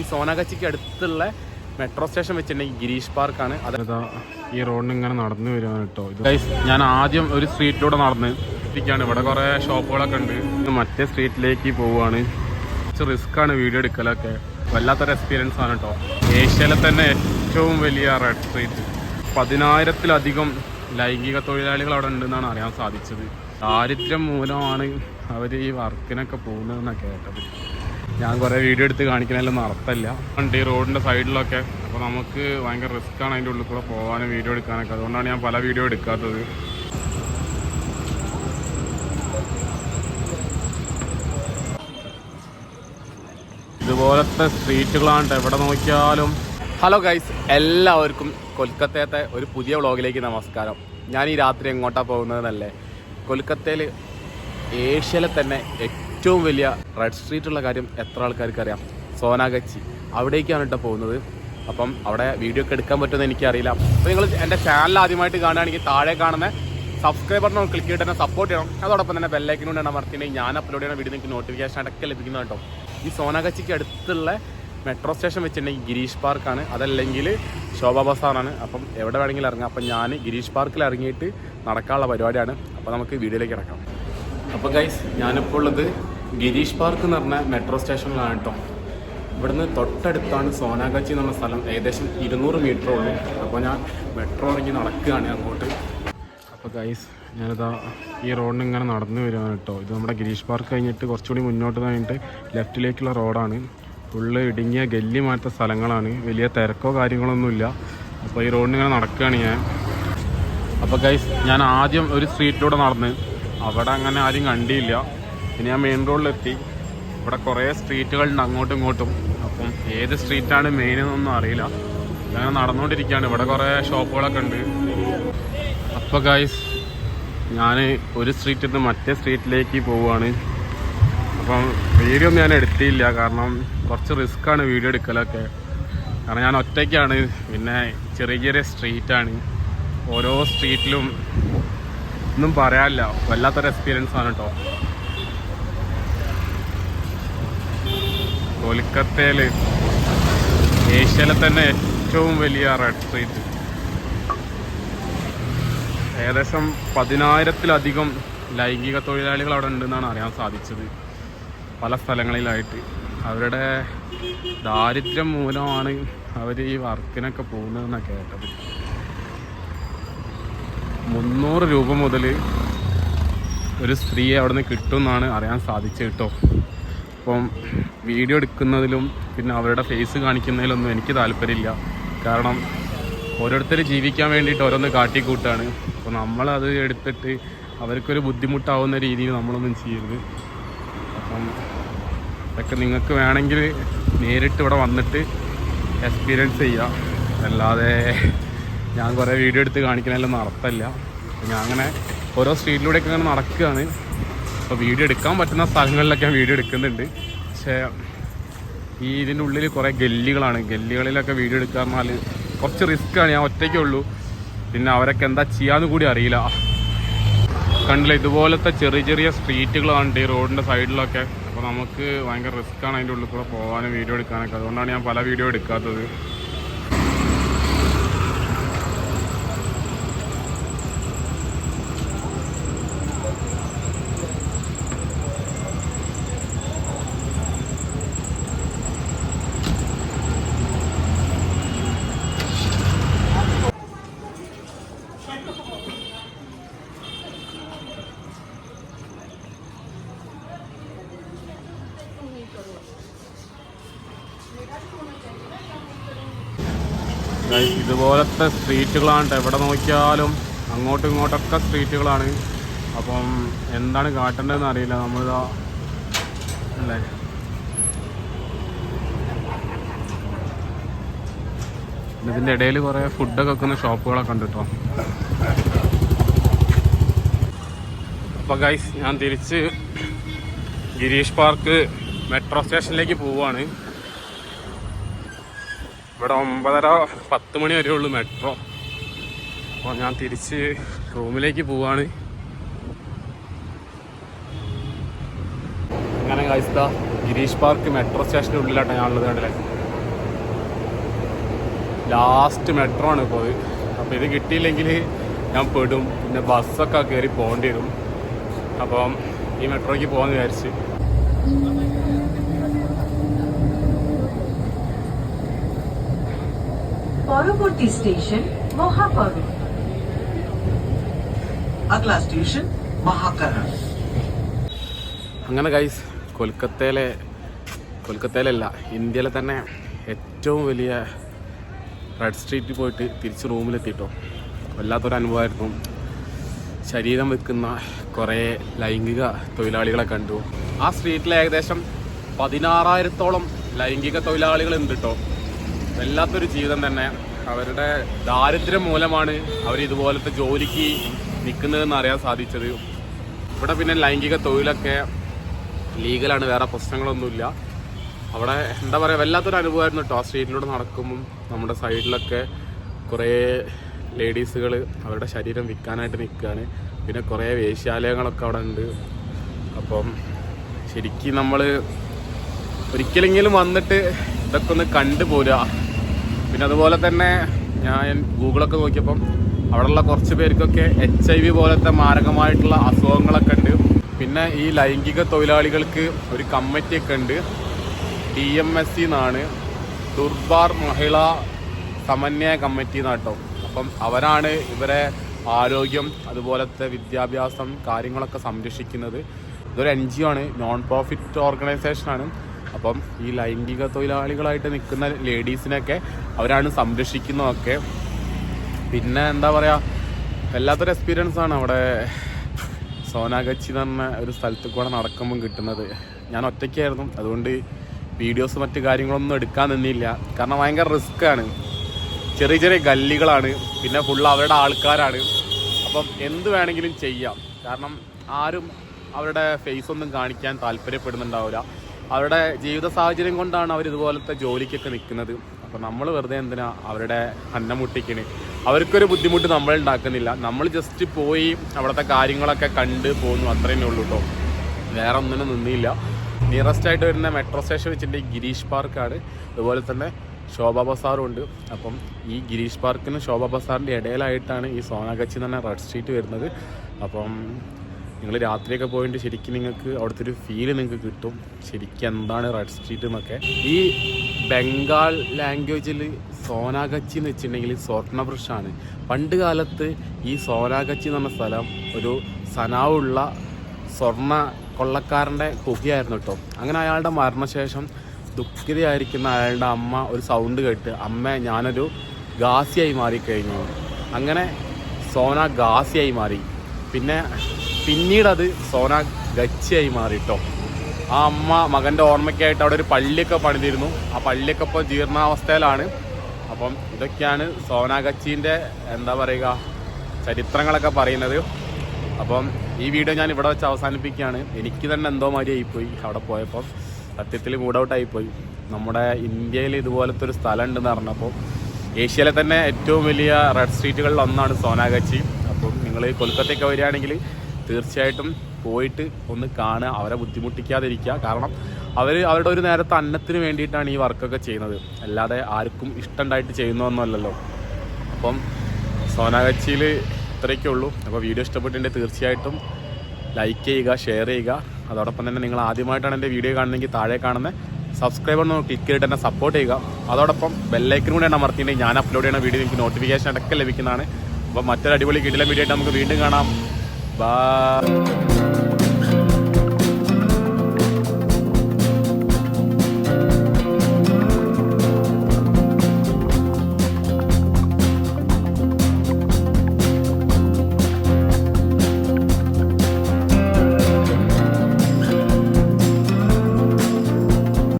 ഈ സോനാഗച്ചിക്ക് അടുത്തുള്ള metro station വെച്ചിട്ടുണ്ടെങ്കിൽ ഗിരീഷ് പാർക്കാണ്. അതായത് അതാ ഈ റോഡിന് ഇങ്ങനെ നടന്നു വരുവാണ് കേട്ടോ. ഞാൻ ആദ്യം ഒരു സ്ട്രീറ്റിലൂടെ നടന്ന് എത്തിക്കാണ് ഇവിടെ കുറേ ഷോപ്പുകളൊക്കെ ഉണ്ട്. മറ്റേ സ്ട്രീറ്റിലേക്ക് പോവുകയാണ്. കുറച്ച് റിസ്ക് ആണ് വീഡിയോ എടുക്കലൊക്കെ. വല്ലാത്തൊരു എക്സ്പീരിയൻസ് ആണ് കേട്ടോ. ഏഷ്യയിലെ തന്നെ ഏറ്റവും വലിയ റെഡ് സ്ട്രീറ്റ് പതിനായിരത്തിലധികം ലൈംഗിക തൊഴിലാളികൾ അവിടെ ഉണ്ടെന്നാണ് അറിയാൻ സാധിച്ചത്. ദാരിദ്ര്യം മൂലമാണ് അവർ ഈ വർക്കിനൊക്കെ പോകുന്നതെന്നാണ് കേട്ടത്. ഞാൻ കുറേ വീഡിയോ എടുത്ത് കാണിക്കണല്ലോ അർത്ഥമില്ല. വണ്ടി റോഡിന്റെ സൈഡിലൊക്കെ അപ്പോൾ നമുക്ക് ഭയങ്കര റിസ്ക് ആണ് അതിന്റെ ഉള്ളിൽ കൂടെ പോകാനും വീഡിയോ എടുക്കാനൊക്കെ. അതുകൊണ്ടാണ് ഞാൻ പല വീഡിയോ എടുക്കാത്തത്. ഇതുപോലത്തെ സ്ട്രീറ്റുകളാണ് എവിടെ നോക്കിയാലും. ഹലോ ഗൈസ് എല്ലാവർക്കും കൊൽക്കത്തത്തെ ഒരു പുതിയ വ്ളോഗിലേക്ക് നമസ്കാരം. ഞാൻ ഈ രാത്രി എങ്ങോട്ടാണ് പോകുന്നതെന്നല്ലേ? കൊൽക്കത്തയിൽ ഏഷ്യയിലെ തന്നെ ഏറ്റവും വലിയ റെഡ് സ്ട്രീറ്റ് ഉള്ള കാര്യം എത്ര ആൾക്കാർക്ക് അറിയാം സോനാഗച്ചി അവിടേക്കാണ് കേട്ടോ പോകുന്നത്. അപ്പം അവിടെ വീഡിയോ ഒക്കെ എടുക്കാൻ പറ്റുമെന്ന് എനിക്കറിയില്ല. അപ്പോൾ നിങ്ങൾ എന്റെ ചാനൽ ആദ്യമായിട്ട് കാണുകയാണെങ്കിൽ താഴെ കാണുന്ന സബ്സ്ക്രൈബ് ബട്ടൺ ക്ലിക്ക് ചെയ്ത് തന്നെ സപ്പോർട്ട് ചെയ്യണം. അതോടൊപ്പം തന്നെ ബെല്ലൈക്കിനോട് അമർത്തിയിട്ടുണ്ടെങ്കിൽ ഞാൻ അപ്ലോഡ് ചെയ്യുന്ന വീഡിയോ നിങ്ങൾക്ക് നോട്ടിഫിക്കേഷൻ അടക്കം ലഭിക്കുന്നത് കേട്ടോ. ഈ സോനാഗച്ചിക്ക് അടുത്തുള്ള മെട്രോ സ്റ്റേഷൻ വെച്ചിട്ടുണ്ടെങ്കിൽ ഗിരീഷ് പാർക്കാണ് അതല്ലെങ്കിൽ ശോഭ ബസാറാണ് അപ്പം എവിടെ വേണമെങ്കിലും ഇറങ്ങാം. അപ്പം ഞാൻ ഗിരീഷ് പാർക്കിൽ ഇറങ്ങിയിട്ട് നടക്കാനുള്ള പരിപാടിയാണ്. അപ്പം നമുക്ക് വീഡിയോയിലേക്ക് ഇറക്കാം. അപ്പോൾ ഗൈസ് ഞാനിപ്പോൾ ഉള്ളത് ഗിരീഷ് പാർക്ക് എന്ന് പറഞ്ഞ മെട്രോ സ്റ്റേഷനിലാണ് കേട്ടോ ഇവിടുന്ന് തൊട്ടടുത്താണ് സോനാഗച്ചി എന്ന സ്ഥലം. ഏകദേശം ഇരുന്നൂറ് മീറ്റർ ഉള്ളൂ. അപ്പോൾ ഞാൻ മെട്രോ ഇറങ്ങി നടക്കുകയാണ് അങ്ങോട്ട്. അപ്പോൾ ഗൈസ് ഞാനിതാ ഈ റോഡിന് ഇങ്ങനെ നടന്നു വരുവാണ് കേട്ടോ ഇത് നമ്മുടെ ഗിരീഷ് പാർക്ക് കഴിഞ്ഞിട്ട് കുറച്ചുകൂടി മുന്നോട്ട് കഴിഞ്ഞിട്ട് ലെഫ്റ്റിലേക്കുള്ള റോഡാണ് ഫുള്ള് ഇടുങ്ങിയ ഗല്ലി മാറ്റ സ്ഥലങ്ങളാണ്. വലിയ തിരക്കോ കാര്യങ്ങളൊന്നുമില്ല അപ്പോൾ ഈ റോഡിന് ഇങ്ങനെ നടക്കുകയാണ് ഞാൻ. അപ്പോൾ ഗൈസ് ഞാൻ ആദ്യം ഒരു സ്ട്രീറ്റിലൂടെ നടന്ന് അവിടെ അങ്ങനെ ആരും കണ്ടിയില്ല പിന്നെ ഞാൻ മെയിൻ റോഡിലെത്തി ഇവിടെ കുറേ സ്ട്രീറ്റുകളുണ്ട് അങ്ങോട്ടും ഇങ്ങോട്ടും. അപ്പം ഏത് സ്ട്രീറ്റാണ് മെയിൻ എന്നൊന്നും അറിയില്ല. അങ്ങനെ നടന്നുകൊണ്ടിരിക്കുകയാണ്. ഇവിടെ കുറേ ഷോപ്പുകളൊക്കെ ഉണ്ട്. അപ്പോൾ ഗൈസ് ഞാൻ ഒരു സ്ട്രീറ്റിൽ നിന്ന് മറ്റേ സ്ട്രീറ്റിലേക്ക് പോവുകയാണ് അപ്പം വീഡിയോ ഒന്നും ഞാൻ എടുത്തില്ല. കാരണം കുറച്ച് റിസ്ക്കാണ് വീഡിയോ എടുക്കലൊക്കെ. കാരണം ഞാൻ ഒറ്റയ്ക്കാണ്. പിന്നെ ചെറിയ ചെറിയ സ്ട്രീറ്റാണ് ഓരോ സ്ട്രീറ്റിലും ഒന്നും പറയാനില്ല. വല്ലാത്തൊരു എക്സ്പീരിയൻസ് ആണ് കേട്ടോ കൊൽക്കത്തയിൽ ഏഷ്യയിലെ തന്നെ ഏറ്റവും വലിയ റെഡ് സ്ട്രീറ്റ് ഏകദേശം പതിനായിരത്തിലധികം ലൈംഗിക തൊഴിലാളികൾ അവിടെ ഉണ്ടെന്നാണ് അറിയാൻ സാധിച്ചത്. പല സ്ഥലങ്ങളിലായിട്ട്. അവരുടെ ദാരിദ്ര്യം മൂലമാണ് അവർ ഈ വർക്കിനൊക്കെ പോകുന്നതെന്നാണ് കേട്ടത്. മുന്നൂറ് രൂപ മുതൽ ഒരു സ്ത്രീയെ അവിടെ നിന്ന് കിട്ടുമെന്നാണ് അറിയാൻ സാധിച്ചത് കേട്ടോ. അപ്പം വീഡിയോ എടുക്കുന്നതിലും പിന്നെ അവരുടെ ഫേസ് കാണിക്കുന്നതിലൊന്നും എനിക്ക് താല്പര്യമില്ല. കാരണം ഓരോരുത്തർ ജീവിക്കാൻ വേണ്ടിയിട്ട് ഓരോന്ന് കാട്ടിക്കൂട്ടാണ്. അപ്പോൾ നമ്മളത് എടുത്തിട്ട് അവർക്കൊരു ബുദ്ധിമുട്ടാവുന്ന രീതിയിൽ നമ്മളൊന്നും ചെയ്യരുത്. അപ്പം ഇതൊക്കെ നിങ്ങൾക്ക് വേണമെങ്കിൽ നേരിട്ട് ഇവിടെ വന്നിട്ട് എക്സ്പീരിയൻസ് ചെയ്യാം. അല്ലാതെ ഞാൻ കുറേ വീഡിയോ എടുത്ത് കാണിക്കണമല്ലോ നടത്തല്ല ഞാൻ അങ്ങനെ ഓരോ സ്ട്രീറ്റിലൂടെയൊക്കെ ഇങ്ങനെ നടക്കുകയാണ്. അപ്പോൾ വീഡിയോ എടുക്കാൻ പറ്റുന്ന സ്ഥലങ്ങളിലൊക്കെ ഞാൻ വീഡിയോ എടുക്കുന്നുണ്ട്. പക്ഷേ ഈ ഇതിന്റെ ഉള്ളിൽ കുറേ ഗല്ലികളാണ്. ഗല്ലികളിലൊക്കെ വീഡിയോ എടുക്കുക പറഞ്ഞാൽ കുറച്ച് റിസ്ക്കാണ് ഞാൻ ഒറ്റയ്ക്കേ ഉള്ളൂ. പിന്നെ അവരൊക്കെ എന്താ ചെയ്യാന്ന് കൂടി അറിയില്ല. കണ്ടില്ല ഇതുപോലത്തെ ചെറിയ ചെറിയ സ്ട്രീറ്റുകളാണ് ഈ റോഡിന്റെ സൈഡിലൊക്കെ അപ്പോൾ നമുക്ക് ഭയങ്കര റിസ്ക്കാണ് അതിന്റെ ഉള്ളിൽ കൂടെ പോകാനും വീഡിയോ എടുക്കാനൊക്കെ. അതുകൊണ്ടാണ് ഞാൻ പല വീഡിയോ എടുക്കാത്തത്. ഇതുപോലത്തെ സ്ട്രീറ്റുകളാണ് എവിടെ നോക്കിയാലും അങ്ങോട്ടും ഇങ്ങോട്ടൊക്കെ സ്ട്രീറ്റുകളാണ് അപ്പം എന്താണ് കാട്ടേണ്ടതെന്ന് അറിയില്ല. നമ്മളിതാ അല്ലേ? ഇതിന്റെ ഇടയിൽ കുറേ ഫുഡൊക്കെ വെക്കുന്ന ഷോപ്പുകളൊക്കെ ഉണ്ട് കേട്ടോ അപ്പോൾ ഗൈസ് ഞാൻ തിരിച്ച് ഗിരീഷ് പാർക്ക് മെട്രോ സ്റ്റേഷനിലേക്ക് പോവുകയാണ് ഇവിടെ ഒമ്പതര പത്ത് മണി വരെ ഉള്ളു മെട്രോ അപ്പോൾ ഞാൻ തിരിച്ച് റൂമിലേക്ക് പോവാണ്. അങ്ങനെ കാഴ്ച ഗിരീഷ് പാർക്ക് മെട്രോ സ്റ്റേഷന്റെ ഉള്ളിലാട്ടോ ഞാനുള്ളത് കണ്ടില്ലേ? ലാസ്റ്റ് മെട്രോ ആണ് ഇപ്പോൾ അപ്പോൾ ഇത് കിട്ടിയില്ലെങ്കിൽ ഞാൻ പെടും. പിന്നെ ബസ്സൊക്കെ കയറി പോകേണ്ടി വരും. അപ്പം ഈ മെട്രോയ്ക്ക് പോകാമെന്ന് വിചാരിച്ച്. পরবর্তী স্টেশন মহাকরণ അഗ്ലാ സ്റ്റേഷൻ മഹാകരൺ അങ്ങനെ ഗൈസ് കൊൽക്കത്തയിലെ കൊൽക്കത്തയിലല്ല ഇന്ത്യയിലെ തന്നെ ഏറ്റവും വലിയ റെഡ് സ്ട്രീറ്റിൽ പോയിട്ട് തിരിച്ച് റൂമിലെത്തിയിട്ടോ വല്ലാത്തൊരു അനുഭവമായിരുന്നു. ശരീരം വെക്കുന്ന കുറേ ലൈംഗിക തൊഴിലാളികളെ കണ്ടു. ആ സ്ട്രീറ്റിൽ ഏകദേശം പതിനാറായിരത്തോളം ലൈംഗിക തൊഴിലാളികൾ ഉണ്ട് കേട്ടോ വല്ലാത്തൊരു ജീവിതം തന്നെ അവരുടെ ദാരിദ്ര്യം മൂലമാണ് അവർ ഇതുപോലത്തെ ജോലിക്ക് നിൽക്കുന്നതെന്ന് അറിയാൻ സാധിച്ചത്. ഇവിടെ പിന്നെ ലൈംഗിക തൊഴിലൊക്കെ ലീഗലാണ് വേറെ പ്രശ്നങ്ങളൊന്നുമില്ല. അവിടെ എന്താ പറയുക വല്ലാത്തൊരു അനുഭവമായിരുന്നു കേട്ടോ സ്ട്രീറ്റിലൂടെ നടക്കുമ്പം നമ്മുടെ സൈഡിലൊക്കെ കുറേ ലേഡീസുകൾ അവരുടെ ശരീരം വിൽക്കാനായിട്ട് നിൽക്കുകയാണ്. പിന്നെ കുറേ വേശ്യാലയങ്ങളൊക്കെ അവിടെ ഉണ്ട്. അപ്പം ശരിക്കും നമ്മൾ ഒരിക്കലെങ്കിലും വന്നിട്ട് ഇതൊക്കെ ഒന്ന് കണ്ടുപോരുക. പിന്നെ അതുപോലെ തന്നെ ഞാൻ ഗൂഗിളൊക്കെ നോക്കിയപ്പം അവിടെയുള്ള കുറച്ച് പേർക്കൊക്കെ എച്ച് ഐ വി പോലത്തെ മാരകമായിട്ടുള്ള അസുഖങ്ങളൊക്കെ ഉണ്ട്. പിന്നെ ഈ ലൈംഗിക തൊഴിലാളികൾക്ക് ഒരു കമ്മിറ്റിയൊക്കെ ഉണ്ട്. ഡി എം എസ് സി എന്നാണ്. ദുർബാർ മഹിളാ സമന്വയ കമ്മിറ്റി എന്നാട്ടോ അപ്പം അവരാണ് ഇവരെ ആരോഗ്യം അതുപോലത്തെ വിദ്യാഭ്യാസം കാര്യങ്ങളൊക്കെ സംരക്ഷിക്കുന്നത്. ഇതൊരു എൻ ജി ഒ ആണ്. നോൺ പ്രോഫിറ്റ് ഓർഗനൈസേഷനാണ് അപ്പം ഈ ലൈംഗിക തൊഴിലാളികളായിട്ട് നിൽക്കുന്ന ലേഡീസിനെയൊക്കെ അവരാണ് സംരക്ഷിക്കുന്നതൊക്കെ. പിന്നെ എന്താ പറയുക വല്ലാത്തൊരു എക്സ്പീരിയൻസ് ആണ് അവിടെ. സോനാഗച്ചി എന്ന് പറഞ്ഞ ഒരു സ്ഥലത്ത് കൂടെ നടക്കുമ്പം കിട്ടുന്നത്. ഞാൻ ഒറ്റയ്ക്കായിരുന്നു. അതുകൊണ്ട് വീഡിയോസ് മറ്റു കാര്യങ്ങളൊന്നും എടുക്കാൻ നിന്നില്ല. കാരണം ഭയങ്കര റിസ്ക് ആണ്. ചെറിയ ചെറിയ ഗല്ലികളാണ്. പിന്നെ ഫുള്ള് അവരുടെ ആൾക്കാരാണ്. അപ്പം എന്ത് വേണമെങ്കിലും ചെയ്യാം. കാരണം ആരും അവരുടെ ഫേസ് ഒന്നും കാണിക്കാൻ താല്പര്യപ്പെടുന്നുണ്ടാവില്ല. അവരുടെ ജീവിത സാഹചര്യം കൊണ്ടാണ് അവർ ഇതുപോലത്തെ ജോലിക്കൊക്കെ നിൽക്കുന്നത്. അപ്പം നമ്മൾ വെറുതെ എന്തിനാ അവരുടെ അന്നം മുട്ടിക്കണ്? അവർക്കൊരു ബുദ്ധിമുട്ട് നമ്മൾ ഉണ്ടാക്കുന്നില്ല. നമ്മൾ ജസ്റ്റ് പോയി അവിടുത്തെ കാര്യങ്ങളൊക്കെ കണ്ട് പോകുന്നു അത്രയേ ഉള്ളൂ കേട്ടോ വേറെ ഒന്നിനും നിന്നില്ല. നിയറസ്റ്റ് ആയിട്ട് വരുന്ന മെട്രോ സ്റ്റേഷൻ വെച്ചിട്ട് ഗിരീഷ് പാർക്കാണ് അതുപോലെ തന്നെ ശോഭ ബസാറും ഉണ്ട്. അപ്പം ഈ ഗിരീഷ് പാർക്കിനും ശോഭ ബസാറിന്റെ ഇടയിലായിട്ടാണ് ഈ സോനാഗച്ചി എന്ന് പറഞ്ഞ റെഡ് സ്ട്രീറ്റ് വരുന്നത്. അപ്പം നിങ്ങൾ രാത്രിയൊക്കെ പോയിട്ട് ശരിക്കും നിങ്ങൾക്ക് അവിടുത്തെ ഒരു ഫീൽ നിങ്ങൾക്ക് കിട്ടും. ശരിക്കും എന്താണ് റെഡ് സ്ട്രീറ്റ് എന്നൊക്കെ. ഈ ബംഗാൾ ലാംഗ്വേജിൽ സോനാഗച്ചി എന്ന് വെച്ചിട്ടുണ്ടെങ്കിൽ സ്വർണവൃക്ഷമാണ് പണ്ട് കാലത്ത് ഈ സോനാഗച്ചി എന്ന് പറഞ്ഞ സ്ഥലം ഒരു സനാവുള്ള സ്വർണ കൊള്ളക്കാരന്റെ കുഹിയായിരുന്നു കേട്ടോ. അങ്ങനെ അയാളുടെ മരണശേഷം ദുഃഖിതയായിരിക്കുന്ന അയാളുടെ അമ്മ ഒരു സൗണ്ട് കേട്ട് അമ്മ ഞാനൊരു ഗാസിയായി മാറിക്കഴിഞ്ഞു. അങ്ങനെ സോന ഗാസിയായി മാറി. പിന്നെ പിന്നീട് അത് സോന ഗച്ചിയായി മാറി കേട്ടോ ആ അമ്മ മകന്റെ ഓർമ്മയ്ക്കായിട്ട് അവിടെ ഒരു പള്ളിയൊക്കെ പണിതിരുന്നു. ആ പള്ളിയൊക്കെ ഇപ്പോൾ ജീർണാവസ്ഥയിലാണ്. അപ്പം ഇതൊക്കെയാണ് സോന ഗച്ചീന്റെ എന്താ പറയുക ചരിത്രങ്ങളൊക്കെ പറയുന്നത്. അപ്പം ഈ വീഡിയോ ഞാൻ ഇവിടെ വെച്ച് അവസാനിപ്പിക്കുകയാണ്. എനിക്ക് തന്നെ എന്തോ മാതിരി ആയിപ്പോയി അവിടെ പോയപ്പോൾ. സത്യത്തിൽ മൂഡ് ഔട്ട് ആയിപ്പോയി. നമ്മുടെ ഇന്ത്യയിൽ ഇതുപോലത്തെ ഒരു സ്ഥലം ഉണ്ടെന്ന് പറഞ്ഞപ്പോൾ ഏഷ്യയിലെ തന്നെ ഏറ്റവും വലിയ റെഡ് സ്ട്രീറ്റുകളിൽ ഒന്നാണ് സോനാഗച്ചി അപ്പം നിങ്ങൾ കൊൽക്കത്തയൊക്കെ വരികയാണെങ്കിൽ തീർച്ചയായിട്ടും പോയിട്ട് ഒന്ന് കാണുക അവരെ ബുദ്ധിമുട്ടിക്കാതിരിക്കുക. കാരണം അവർ അവരുടെ ഒരു നേരത്തെ അന്നത്തിന് വേണ്ടിയിട്ടാണ് ഈ വർക്കൊക്കെ ചെയ്യുന്നത്. അല്ലാതെ ആർക്കും ഇഷ്ടമുണ്ടായിട്ട് ചെയ്യുന്നതൊന്നുമല്ലല്ലോ. അപ്പം സോനാഗച്ചിയിൽ ഇത്രയൊക്കെ ഉള്ളൂ അപ്പോൾ വീഡിയോ ഇഷ്ടപ്പെട്ടിട്ടുണ്ടെങ്കിൽ തീർച്ചയായിട്ടും ലൈക്ക് ചെയ്യുക ഷെയർ ചെയ്യുക. അതോടൊപ്പം തന്നെ നിങ്ങൾ ആദ്യമായിട്ടാണ് എന്റെ വീഡിയോ കാണുന്നതെങ്കിൽ താഴെ കാണുന്ന സബ്സ്ക്രൈബർ ഒന്ന് ക്ലിക്ക് ചെയ്തിട്ട് എന്നെ സപ്പോർട്ട് ചെയ്യുക. അതോടൊപ്പം ബെല്ലൈക്കനും കൂടെ എന്നെ മറത്തിയിട്ടുണ്ടെങ്കിൽ ഞാൻ അപ്ലോഡ് ചെയ്യുന്ന വീഡിയോ എനിക്ക് നോട്ടിഫിക്കേഷൻ അടക്കം ലഭിക്കുന്നതാണ്. അപ്പോൾ മറ്റൊരു അടിപൊളി കിടിലം വീഡിയോ ആയിട്ട് നമുക്ക് വീണ്ടും കാണാം. Bye.